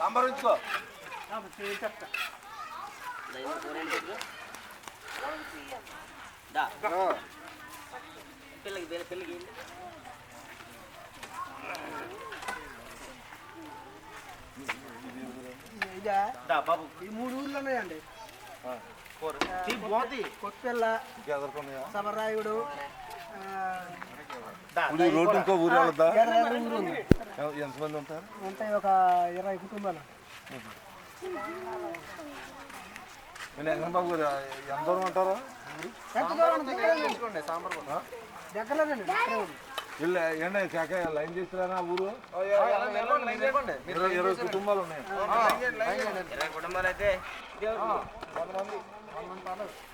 సాంబార్ ఉంచుకో. పిల్లకి పిల్ల- పిల్లకి బాబు. ఈ మూడు ఊర్లు ఉన్నాయండి. కొత్తెల్ల సమరాయుడు రోడ్డు ఇంకో ఊరు ఎంతమంది ఉంటారు? ఉంటాయి ఒక ఇరవై కుటుంబాలు. బాబు గారు ఎంత దూరం ఉంటారు? ఎంత దూరం దగ్గర సాంబార్ దగ్గరలోనండి దగ్గరే ఉంది. ఇల్లు ఏంటంటే కాక లైన్ చేసిరానా ఊరు? ఇరవై ఇరవై కుటుంబాలు ఉన్నాయి. ఇరవై కుటుంబాలు అయితే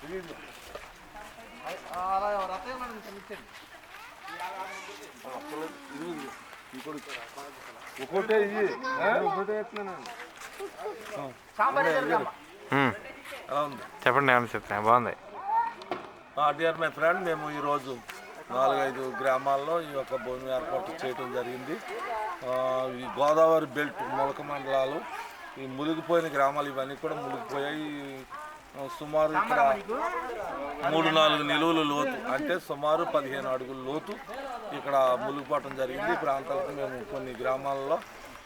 తెలియదు. ఒక్కోటే ఇవి ఒక్కోటే ఒకటే మ్మ్. ఒకటే చెప్పండి ఏమని చెప్తున్నా బాగుంది. డియర్ మై ఫ్రెండ్ మేము ఈరోజు నాలుగైదు గ్రామాల్లో ఈ యొక్క భూమి ఏర్పాటు చేయడం జరిగింది. ఈ గోదావరి బెల్ట్ మొలక మండలాలు ఈ మునిగిపోయిన గ్రామాలు ఇవన్నీ కూడా మునిగిపోయాయి. సుమారు ఇక్కడ మూడు నాలుగు నిలువలు లోతు అంటే సుమారు పదిహేను అడుగుల లోతు ఇక్కడ మునిగిపోవటం జరిగింది. ఈ ప్రాంతాలకు మేము కొన్ని గ్రామాల్లో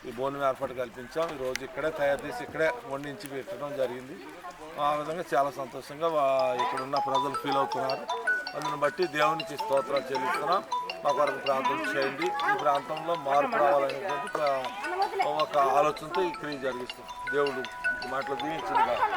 ఈ భోజనం ఏర్పాటు కల్పించాం. ఈరోజు ఇక్కడే తయారు చేసి ఇక్కడే వండించి పెట్టడం జరిగింది. ఆ విధంగా చాలా సంతోషంగా ఇక్కడున్న ఇక్కడ ఉన్న ప్రజలు ఫీల్ అవుతున్నారు. అందుని బట్టి దేవునికి స్తోత్రాలు చెల్లిస్తున్నాం. మా కొరకు ప్రార్థన చేయండి. ఈ ప్రాంతంలో మార్పు రావాలనేటువంటి ఒక- ఒక ఆలోచనతో ఈ క్రియ జరిగిస్తాం దేవుడు మాటలు దీవించింది